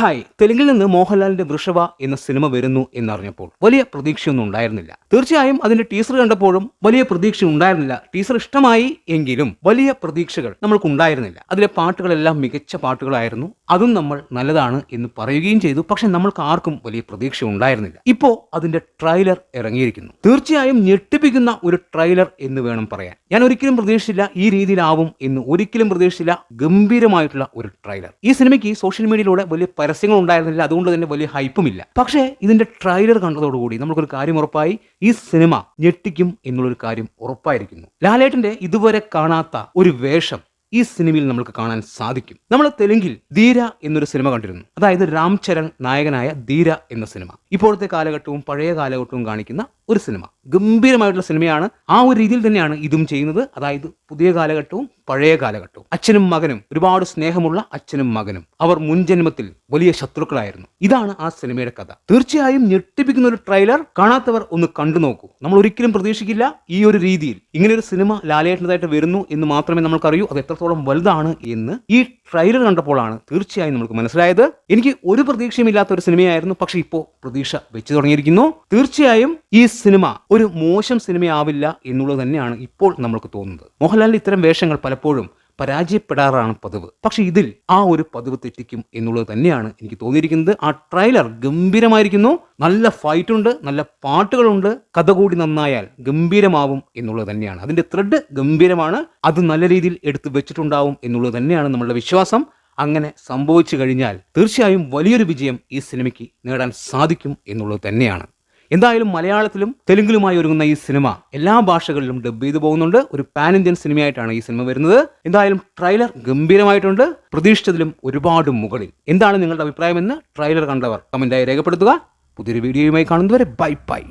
Hi. തെലുങ്കിൽ നിന്ന് മോഹൻലാലിന്റെ വൃഷവ എന്ന സിനിമ വരുന്നു എന്നറിഞ്ഞപ്പോൾ വലിയ പ്രതീക്ഷയൊന്നും ഉണ്ടായിരുന്നില്ല. തീർച്ചയായും അതിന്റെ ടീസർ കണ്ടപ്പോഴും വലിയ പ്രതീക്ഷ ഉണ്ടായിരുന്നില്ല. ടീസർ ഇഷ്ടമായി എങ്കിലും വലിയ പ്രതീക്ഷകൾ നമ്മൾക്ക് ഉണ്ടായിരുന്നില്ല. അതിലെ പാട്ടുകളെല്ലാം മികച്ച പാട്ടുകളായിരുന്നു. അതും നമ്മൾ നല്ലതാണ് എന്ന് പറയുകയും ചെയ്തു. പക്ഷെ നമ്മൾക്ക് ആർക്കും വലിയ പ്രതീക്ഷ ഉണ്ടായിരുന്നില്ല. ഇപ്പോ അതിന്റെ ട്രെയിലർ ഇറങ്ങിയിരിക്കുന്നു. തീർച്ചയായും ഞെട്ടിപ്പിക്കുന്ന ഒരു ട്രെയിലർ എന്ന് വേണം പറയാൻ. ഞാൻ ഒരിക്കലും പ്രതീക്ഷിച്ചില്ല ഈ രീതിയിലാവും എന്ന് ഒരിക്കലും പ്രതീക്ഷിച്ചില്ല. ഗംഭീരമായിട്ടുള്ള ഒരു ട്രെയിലർ ഈ സിനിമയ്ക്ക് സോഷ്യൽ മീഡിയയിലൂടെ വലിയ പരസ്യങ്ങൾ ഉണ്ടായിരുന്നില്ല അതുകൊണ്ട് തന്നെ വലിയ ഹൈപ്പുമില്ല. പക്ഷേ ഇതിന്റെ ട്രെയിലർ കണ്ടതോടുകൂടി നമുക്കൊരു കാര്യം ഉറപ്പായി. ഈ സിനിമ ഞെട്ടിക്കും എന്നുള്ളൊരു കാര്യം ഉറപ്പായിരിക്കുന്നു. ലാലേട്ടന്റെ ഇതുവരെ കാണാത്ത ഒരു വേഷം ഈ സിനിമയിൽ നമുക്ക് കാണാൻ സാധിക്കും. നമ്മൾ തെലുങ്കിൽ ധീര എന്നൊരു സിനിമ കണ്ടിരുന്നു. അതായത് രാം ചരൺ നായകനായ ധീര എന്ന സിനിമ. ഇപ്പോഴത്തെ കാലഘട്ടവും പഴയ കാലഘട്ടവും കാണിക്കുന്ന ഒരു സിനിമ. ഗംഭീരമായിട്ടുള്ള സിനിമയാണ്. ആ ഒരു രീതിയിൽ തന്നെയാണ് ഇതും ചെയ്യുന്നത്. അതായത് പുതിയ കാലഘട്ടവും പഴയ കാലഘട്ടവും. അച്ഛനും മകനും ഒരുപാട് സ്നേഹമുള്ള അച്ഛനും മകനും. അവർ മുൻജന്മത്തിൽ വലിയ ശത്രുക്കളായിരുന്നു. ഇതാണ് ആ സിനിമയുടെ കഥ. തീർച്ചയായും ഞെട്ടിപ്പിക്കുന്ന ഒരു ട്രെയിലർ കാണാത്തവർ ഒന്ന് കണ്ടു നോക്കൂ. നമ്മൾ ഒരിക്കലും പ്രതീക്ഷിക്കില്ല ഈ ഒരു രീതിയിൽ ഇങ്ങനെ ഒരു സിനിമ ലാലേട്ടന്റെതായിട്ട് വരുന്നു എന്ന് മാത്രമേ നമുക്കറിയൂ അത് എത്രത്തോളം വലുതാണ് എന്ന് ഈ ട്രെയിലർ കണ്ടപ്പോഴാണ് തീർച്ചയായും നമുക്ക് മനസ്സിലായത്. എനിക്ക് ഒരു പ്രതീക്ഷയുമില്ലാത്ത ഒരു സിനിമയായിരുന്നു. പക്ഷെ ഇപ്പോൾ പ്രതീക്ഷ വെച്ചു തുടങ്ങിയിരിക്കുന്നു. തീർച്ചയായും ഈ സിനിമ ഒരു മോശം സിനിമയാവില്ല എന്നുള്ളത് തന്നെയാണ് ഇപ്പോൾ നമ്മൾക്ക് തോന്നുന്നത്. മോഹൻലാലിൽ ഇത്തരം വേഷങ്ങൾ പലപ്പോഴും പരാജയപ്പെടാറാണ് പതിവ്. പക്ഷെ ഇതിൽ ആ ഒരു പതിവ് തെറ്റിക്കും എന്നുള്ളത് തന്നെയാണ് എനിക്ക് തോന്നിയിരിക്കുന്നത്. ആ ട്രെയിലർ ഗംഭീരമായിരിക്കുന്നു. നല്ല ഫൈറ്റ് ഉണ്ട് നല്ല പാട്ടുകളുണ്ട്. കഥ കൂടി നന്നായാൽ ഗംഭീരമാവും എന്നുള്ളത് തന്നെയാണ്. അതിന്റെ ത്രെഡ് ഗംഭീരമാണ്. അത് നല്ല രീതിയിൽ എടുത്തു വെച്ചിട്ടുണ്ടാവും എന്നുള്ളത് തന്നെയാണ് നമ്മളുടെ വിശ്വാസം. അങ്ങനെ സംഭവിച്ചു കഴിഞ്ഞാൽ തീർച്ചയായും വലിയൊരു വിജയം ഈ സിനിമയ്ക്ക് നേടാൻ സാധിക്കും എന്നുള്ളത് തന്നെയാണ്. എന്തായാലും മലയാളത്തിലും തെലുങ്കിലുമായി ഒരുങ്ങുന്ന ഈ സിനിമ എല്ലാ ഭാഷകളിലും ഡബ് ചെയ്തു പോകുന്നുണ്ട്. ഒരു പാൻ ഇന്ത്യൻ സിനിമയായിട്ടാണ് ഈ സിനിമ വരുന്നത്. എന്തായാലും ട്രെയിലർ ഗംഭീരമായിട്ടുണ്ട്. പ്രതീക്ഷിച്ചതിലും ഒരുപാട് മുകളിൽ. എന്താണ് നിങ്ങളുടെ അഭിപ്രായമെന്ന് ട്രെയിലർ കണ്ടവർ കമന്റായി രേഖപ്പെടുത്തുക. പുതിയൊരു വീഡിയോയുമായി കാണുന്നതുവരെ ബൈ ബൈ